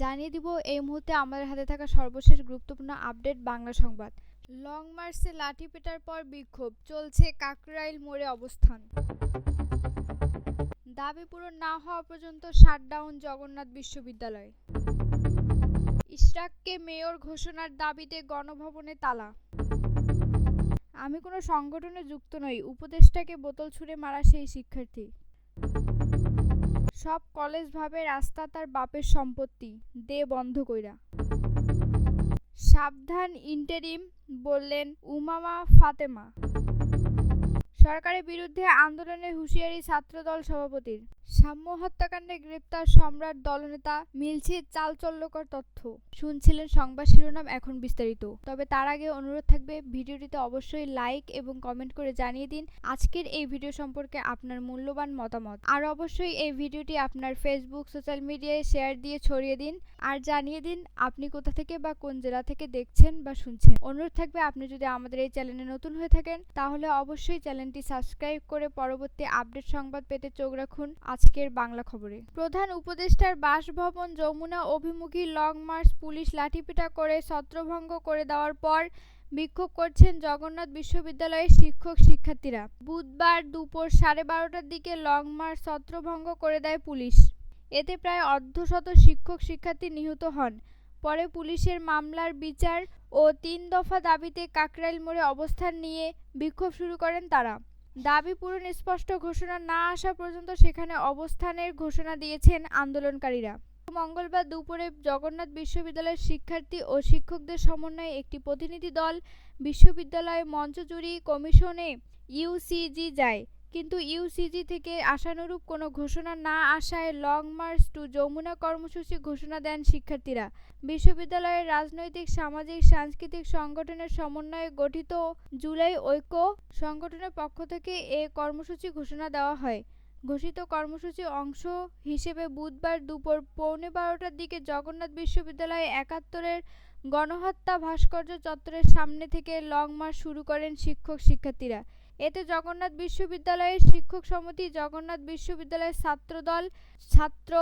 জানিয়ে দিব এই মুহূর্তে আমাদের হাতে থাকা সর্বশেষ গুরুত্বপূর্ণ আপডেট বাংলা সংবাদ। লং মার্চে লাঠি পেটার পর বিক্ষোভ, চলছে কাকরাইল মোড়ে অবস্থান। দাবি পূরণ না হওয়া পর্যন্ত শাটডাউন জগন্নাথ বিশ্ববিদ্যালয়। ইশরাককে মেয়র ঘোষণার দাবিতে গণভবনে তালা। আমি কোনো সংগঠনে যুক্ত নই, উপদেষ্টাকে বোতল ছুঁড়ে মারা সেই শিক্ষার্থী। সব কলেজ ভাবে রাস্তা তার বাপের সম্পত্তি, দে বন্ধ কইরা। সাবধান, ইন্টারিম, বললেন, উমামা ফাতেমা। সরকারের বিরুদ্ধে আন্দোলনের হুঁশিয়ারি ছাত্রদল সভাপতির। সাম্য হত্যাকাণ্ডে গ্রেপ্তার সম্রাট দলনেতা মিলছে চালচল্যকর তথ্য। শুনছিলেন সংবাদ শিরোনাম এখন বিস্তারিত। তবে তার আগে অনুরোধ থাকবে, ভিডিওটিতে অবশ্যই লাইক এবং কমেন্ট করে জানিয়ে দিন আজকের এই ভিডিও সম্পর্কে আপনার মূল্যবান মতামত। আর অবশ্যই এই ভিডিওটি আপনার ফেসবুক সোশ্যাল মিডিয়ায় শেয়ার দিয়ে ছড়িয়ে দিন আর জানিয়ে দিন আপনি কোথা থেকে বা কোন জেলা থেকে দেখছেন বা শুনছেন। অনুরোধ থাকবে, আপনি যদি আমাদের এই চ্যানেলে নতুন হয়ে থাকেন, তাহলে অবশ্যই চ্যানেলটি সাবস্ক্রাইব করে পরবর্তী আপডেট সংবাদ পেতে চোখ রাখুন আজকের বাংলা খবরে। প্রধান উপদেষ্টার বাসভবন যমুনা অভিমুখী লং মার্চ পুলিশ লাঠিপেটা করে ছত্রভঙ্গ করে দেওয়ার পর বিক্ষোভ করছেন জগন্নাথ বিশ্ববিদ্যালয়ের শিক্ষক শিক্ষার্থীরা। বুধবার দুপুর সাড়ে বারোটার দিকে লং মার্চ ছত্রভঙ্গ করে দেয় পুলিশ। এতে প্রায় অর্ধশত শিক্ষক শিক্ষার্থী নিহত হন। পরে পুলিশের মামলার বিচার ও তিন দফা দাবিতে কাকরাইল মোড়ে অবস্থান নিয়ে বিক্ষোভ শুরু করেন তারা। দাবি পূরণ স্পষ্ট ঘোষণা না আসা পর্যন্ত সেখানে অবস্থানের ঘোষণা দিয়েছেন আন্দোলনকারীরা। মঙ্গলবার দুপুরে জগন্নাথ বিশ্ববিদ্যালয়ের শিক্ষার্থী ও শিক্ষকদের সমন্বয়ে একটি প্রতিনিধি দল বিশ্ববিদ্যালয় মঞ্চজুরি কমিশনে ইউসিজি যায়। কিন্তু ইউসিজি থেকে আশানুরূপ কোনো ঘোষণা না আসায় লং মার্চ টু যমুনা কর্মসূচি ঘোষণা দেন শিক্ষার্থীরা। বিশ্ববিদ্যালয়ের রাজনৈতিক, সামাজিক, সাংস্কৃতিক সংগঠনের সমন্বয়ে গঠিত জুলাই ঐক্য সংগঠনের পক্ষ থেকে এ কর্মসূচি ঘোষণা দেওয়া হয়। ঘোষিত কর্মসূচির অংশ হিসেবে বুধবার দুপুর পৌনে বারোটার দিকে জগন্নাথ বিশ্ববিদ্যালয়ে একাত্তরের গণহত্যা ভাস্কর্য চত্বরের সামনে থেকে লং মার্চ শুরু করেন শিক্ষক শিক্ষার্থীরা এতে জগন্নাথ বিশ্ববিদ্যালয়ের শিক্ষক সমিতি, জগন্নাথ বিশ্ববিদ্যালয়ের ছাত্রদল, ছাত্র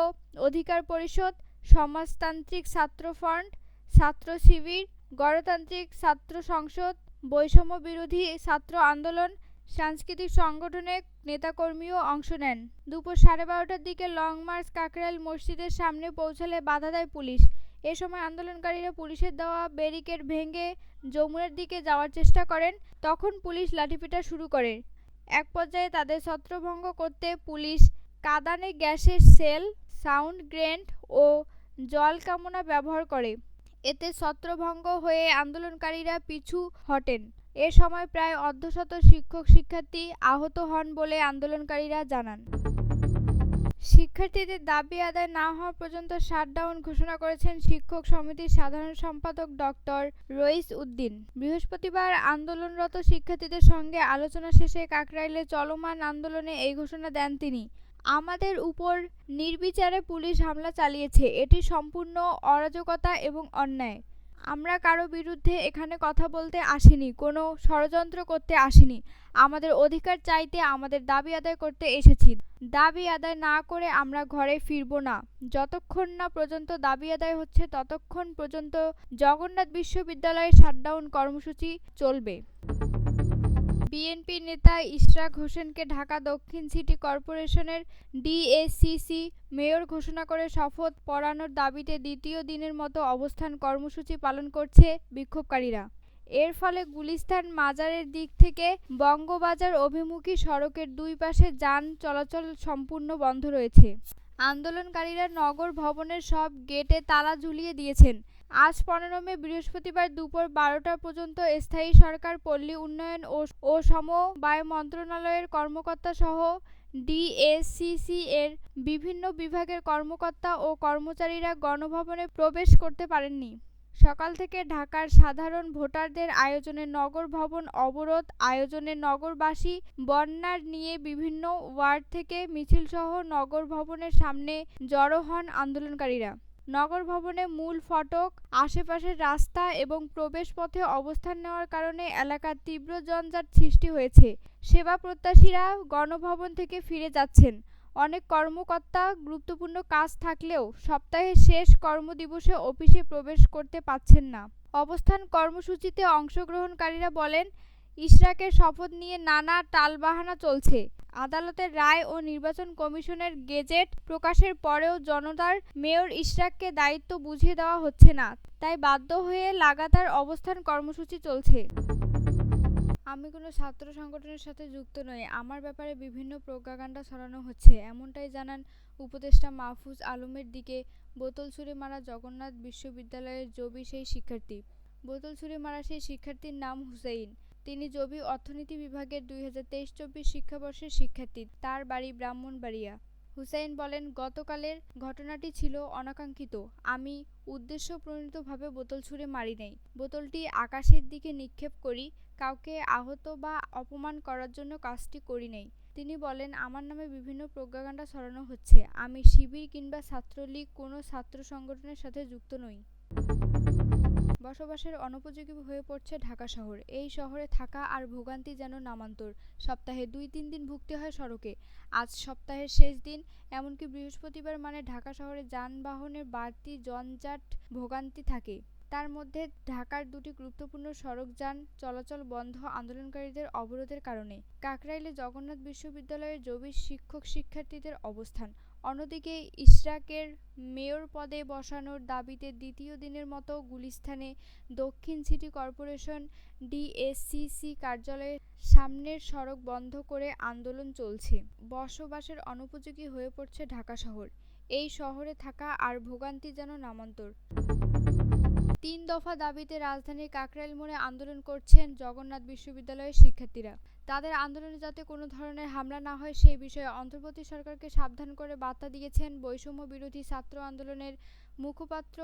অধিকার পরিষদ, সমাজতান্ত্রিক ছাত্র ফ্রন্ট ছাত্র শিবির, গণতান্ত্রিক ছাত্র সংসদ, বৈষম্য বিরোধী ছাত্র আন্দোলন, সাংস্কৃতিক সংগঠনের নেতাকর্মীও অংশ নেন। দুপুর সাড়ে বারোটার দিকে লং মার্চ কাকরাইল মসজিদের সামনে পৌঁছালে বাধা দেয় পুলিশ। এ সময় আন্দোলনকারীরা পুলিশের দেওয়া ব্যারিকেড ভেঙে যমুনার দিকে যাওয়ার চেষ্টা করেন, তখন পুলিশ লাঠিপেটা শুরু করে। এক পর্যায়ে তাদের ছত্রভঙ্গ করতে পুলিশ কাদানে গ্যাসের সেল, সাউন্ড গ্রেন্ড ও জল কামনা ব্যবহার করে। এতে ছত্রভঙ্গ হয়ে আন্দোলনকারীরা পিছু হটেন। এ সময় প্রায় অর্ধশত শিক্ষক শিক্ষার্থী আহত হন বলে আন্দোলনকারীরা জানান। শিক্ষার্থীদের দাবি আদায় না হওয়া পর্যন্ত শাটডাউন ঘোষণা করেছেন শিক্ষক সমিতির সাধারণ সম্পাদক ডক্টর রইস উদ্দিন। বৃহস্পতিবার আন্দোলনরত শিক্ষার্থীদের সঙ্গে আলোচনা শেষে কাকরাইলে চলমান আন্দোলনে এই ঘোষণা দেন তিনি। আমাদের উপর নির্বিচারে পুলিশ হামলা চালিয়েছে। এটি সম্পূর্ণ অরাজকতা এবং অন্যায়। আমরা কারও বিরুদ্ধে এখানে কথা বলতে আসিনি, কোনো ষড়যন্ত্র করতে আসিনি। আমাদের অধিকার চাইতে আমাদের দাবি আদায় করতে এসেছি। দাবি আদায় না করে আমরা ঘরে ফিরব না। যতক্ষণ না পর্যন্ত দাবি আদায় হচ্ছে, ততক্ষণ পর্যন্ত জগন্নাথ বিশ্ববিদ্যালয়ের শাটডাউন কর্মসূচি চলবে। বিএনপি নেতা ইশরাক হোসেনকে ঢাকা দক্ষিণ সিটি কর্পোরেশনের ডিএসসিসি মেয়র ঘোষণা করে শপথ পড়ানোর দাবিতে দ্বিতীয় দিনের মতো অবস্থান কর্মসূচি পালন করছে বিক্ষোভকারীরা। এর ফলে গুলিস্তান মাজারের দিক থেকে বঙ্গবাজার অভিমুখী সড়কের দুই পাশে যান চলাচল সম্পূর্ণ বন্ধ রয়েছে। আন্দোলনকারীরা নগর ভবনের সব গেটে তালা ঝুলিয়ে দিয়েছেন। আজ পনেরো মে, বৃহস্পতিবার দুপুর বারোটা পর্যন্ত স্থায়ী সরকার, পল্লী উন্নয়ন ও সমবায় মন্ত্রণালয়ের কর্মকর্তা সহ ডিএসসিসি এর বিভিন্ন বিভাগের কর্মকর্তা ও কর্মচারীরা গণভবনে প্রবেশ করতে পারেননি। সকাল থেকে ঢাকার সাধারণ ভোটারদের আয়োজনে নগর ভবন অবরোধ, আয়োজনে নগরবাসী বন্যার নিয়ে বিভিন্ন ওয়ার্ড থেকে মিছিলসহ নগর ভবনের সামনে জড়ো হন আন্দোলনকারীরা। নগর ভবনে মূল ফটক, আশেপাশের রাস্তা এবং প্রবেশপথে অবস্থান নেওয়ার কারণে এলাকার তীব্র জঞ্জাট সৃষ্টি হয়েছে। সেবা প্রত্যাশীরা গণভবন থেকে ফিরে যাচ্ছেন। অনেক কর্মকর্তা গুরুত্বপূর্ণ কাজ থাকলেও সপ্তাহের শেষ কর্মদিবসে অফিসে প্রবেশ করতে পারছেন না। অবস্থান কর্মসূচিতে অংশগ্রহণকারীরা বলেন ইশরাকের শপথ নিয়ে নানা টালবাহানা চলছে। আদালতের রায় ও নির্বাচন কমিশনের গেজেট প্রকাশের পরেও জনতার মেয়র ইশরাককে দায়িত্ব বুঝিয়ে দেওয়া হচ্ছে না, তাই বাধ্য হয়ে লাগাতার অবস্থান কর্মসূচি চলছে। আমি কোনো ছাত্র সংগঠনের সাথে যুক্ত নই, আমার ব্যাপারে বিভিন্ন প্রজ্ঞাকাণ্ডা ছড়ানো হচ্ছে। এমনটাই জানান উপদেষ্টা মাহফুজ আলমের দিকে বোতল ছুঁড়ে মারা জগন্নাথ বিশ্ববিদ্যালয়ের জবি সেই শিক্ষার্থী। বোতল ছুঁড়ে মারা সেই শিক্ষার্থীর নাম হুসাইন। তিনি জবি অর্থনীতি বিভাগের দুই হাজার তেইশ চব্বিশ শিক্ষাবর্ষের শিক্ষার্থী। তার বাড়ি ব্রাহ্মণবাড়িয়া। হুসাইন বলেন, গতকালের ঘটনাটি ছিল অনাকাঙ্ক্ষিত। আমি উদ্দেশ্যপ্রণীতভাবে বোতল ছুঁড়ে মারি নাই। বোতলটি আকাশের দিকে নিক্ষেপ করি, কাউকে আহত বা অপমান করার জন্য কাজটি করি নাই। তিনি বলেন, আমার নামে বিভিন্ন প্রজ্ঞাকাণ্ডা ছড়ানো হচ্ছে। আমি শিবির কিংবা ছাত্রলীগ, কোনো ছাত্র সংগঠনের সাথে যুক্ত নই। বসবাসের অনুপযোগী হয়ে পড়ছে ঢাকা শহর। এই শহরে থাকা আর ভোগান্তি যেন নামান্তর। সপ্তাহে দুই তিন দিন ভুগতে হয় সড়কে। আজ সপ্তাহের শেষ দিন, এমনকি বৃহস্পতিবার মানে ঢাকা শহরে যানবাহনের বাড়তি জঞ্জাট ভোগান্তি থাকে। তার মধ্যে ঢাকার দুটি গুরুত্বপূর্ণ সড়ক যান চলাচল বন্ধ আন্দোলনকারীদের অবরোধের কারণে। কাকরাইলে জগন্নাথ বিশ্ববিদ্যালয়ের জবি শিক্ষক শিক্ষার্থীদের অবস্থান। অন্যদিকে ইশরাকের মেয়র পদে বসানোর দাবিতে দ্বিতীয় দিনের মতো গুলিস্থানে দক্ষিণ সিটি কর্পোরেশন ডিএসসিসি কার্যালয়ের সামনের সড়ক বন্ধ করে আন্দোলন চলছে। বসবাসের অনুপযোগী হয়ে পড়ছে ঢাকা শহর। এই শহরে থাকা আর ভোগান্তি যেন নামান্তর। তিন দফা দাবিতে রাজধানীর কাকরাইল মোড়ে আন্দোলন করছেন জগন্নাথ বিশ্ববিদ্যালয়ের শিক্ষার্থীরা। তাদের আন্দোলনে যাতে কোনো ধরনের হামলা না হয়, সেই বিষয়ে অন্তর্বর্তী সরকারকে সাবধান করে বার্তা দিয়েছেন বৈষম্য বিরোধী ছাত্র আন্দোলনের মুখপাত্র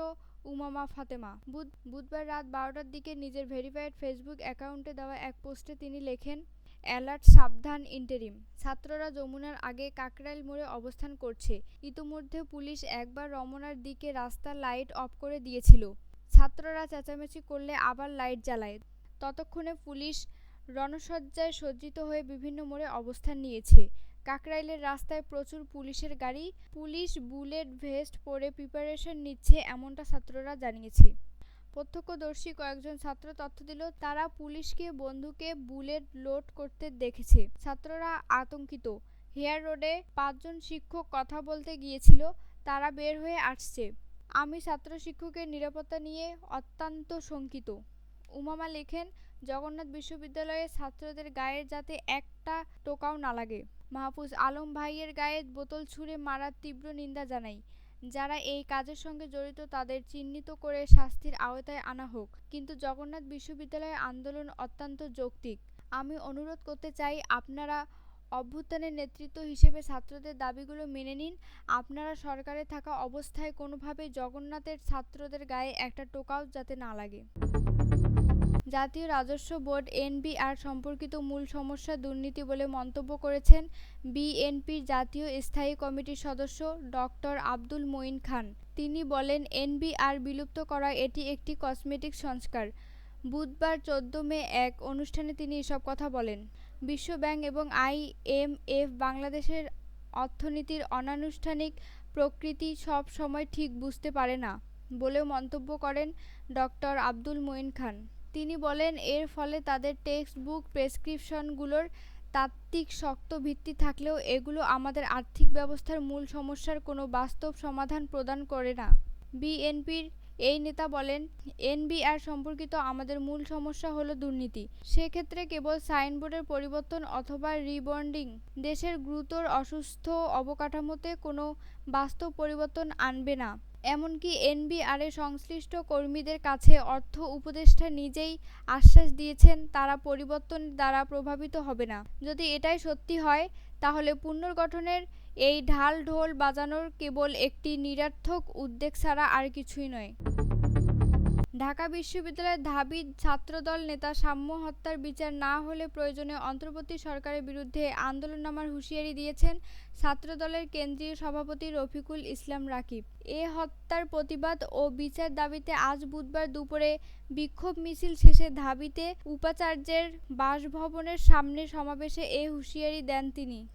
উমামা ফাতেমা। বুধ, বুধবার রাত বারোটার দিকে নিজের ভেরিফাইড ফেসবুক অ্যাকাউন্টে দেওয়া এক পোস্টে তিনি লেখেন, অ্যালার্ট, সাবধান, ইন্টেরিম। ছাত্ররা যমুনার আগে কাকরাইল মোড়ে অবস্থান করছে। ইতোমধ্যে পুলিশ একবার রমনার দিকে রাস্তার লাইট অফ করে দিয়েছিল। ছাত্ররা চেঁচামেচি করলে আবার লাইট জ্বালায়। ততক্ষণে পুলিশ রণসজ্জায় সজ্জিত হয়ে বিভিন্ন মোড়ে অবস্থান নিয়েছে। কাকরাইলের রাস্তায় প্রচুর পুলিশের গাড়ি, পুলিশ বুলেট ভেস্ট পরে প্রিপারেশন নিচ্ছে এমনটা ছাত্ররা জানিয়েছে। প্রত্যক্ষদর্শী কয়েকজন ছাত্র তথ্য দিল, তারা পুলিশকে বন্দুকে বুলেট লোড করতে দেখেছে। ছাত্ররা আতঙ্কিত। হেয়ার রোডে পাঁচজন শিক্ষক কথা বলতে গিয়েছিল, তারা বের হয়ে আসছে। আমি ছাত্র শিক্ষকের নিরাপত্তা নিয়ে অত্যন্ত শঙ্কিত। উমামা লেখেন, জগন্নাথ বিশ্ববিদ্যালয়ের ছাত্রদের গায়ে যাতে একটা টোকাও না লাগে। মাহফুজ আলম ভাইয়ের গায়ে বোতল ছুঁড়ে মারার তীব্র নিন্দা জানাই। যারা এই কাজের সঙ্গে জড়িত তাদের চিহ্নিত করে শাস্তির আওতায় আনা হোক। কিন্তু জগন্নাথ বিশ্ববিদ্যালয়ের আন্দোলন অত্যন্ত যৌক্তিক। আমি অনুরোধ করতে চাই, আপনারা অভ্যুত্থানের নেতৃত্ব হিসেবে ছাত্রদের দাবিগুলো মেনে নিন। আপনারা সরকারে থাকা অবস্থায় কোনোভাবেই জগন্নাথের ছাত্রদের গায়ে একটা টোকাও যাতে না লাগে। জাতীয় রাজস্ব বোর্ড এনবিআর সম্পর্কিত মূল সমস্যা দুর্নীতি বলে মন্তব্য করেছেন বিএনপির জাতীয় স্থায়ী কমিটির সদস্য ডক্টর আব্দুল মঈন খান। তিনি বলেন, এনবিআর বিলুপ্ত করা এটি একটি কসমেটিক সংস্কার। বুধবার চোদ্দ মে এক অনুষ্ঠানে তিনি এসব কথা বলেন। বিশ্বব্যাংক এবং আইএমএফ বাংলাদেশের অর্থনীতির অনানুষ্ঠানিক প্রকৃতি সব সময় ঠিক বুঝতে পারে না বলেও মন্তব্য করেন ডক্টর আব্দুল মঈন খান। তিনি বলেন, এর ফলে তাদের টেক্সট বুক প্রেসক্রিপশনগুলোর তাত্ত্বিক শক্ত ভিত্তি থাকলেও এগুলো আমাদের আর্থিক ব্যবস্থার মূল সমস্যার কোনো বাস্তব সমাধান প্রদান করে না। বিএনপির এই নেতা বলেন, এনবিআর সম্পর্কিত আমাদের মূল সমস্যা হলো দুর্নীতি। সেক্ষেত্রে কেবল সাইনবোর্ডের পরিবর্তন অথবা রিবন্ডিং দেশের গুরুতর অসুস্থ অবকাঠামোতে কোনো বাস্তব পরিবর্তন আনবে না। এমনকি এনবিআরে সংশ্লিষ্ট কর্মীদের কাছে অর্থ উপদেষ্টা নিজেই আশ্বাস দিয়েছেন, তারা পরিবর্তন দ্বারা প্রভাবিত হবে না। যদি এটাই সত্যি হয়, তাহলে পুনর্গঠনের এই ঢাল ঢোল বাজানোর কেবল একটি নিরর্থক উদ্বেগ ছাড়া আর কিছুই নয়। ঢাকা বিশ্ববিদ্যালয়ের ধাবি ছাত্রদল নেতা সাম্য হত্যার বিচার না হলে প্রয়োজনে অন্তর্বর্তী সরকারের বিরুদ্ধে আন্দোলন নামার হুঁশিয়ারি দিয়েছেন ছাত্রদলের কেন্দ্রীয় সভাপতি রফিকুল ইসলাম রাকিব। এ হত্যার প্রতিবাদ ও বিচার দাবিতে আজ বুধবার দুপুরে বিক্ষোভ মিছিল শেষে ধাবিতে উপাচার্যের বাসভবনের সামনে সমাবেশে এ হুঁশিয়ারি দেন তিনি।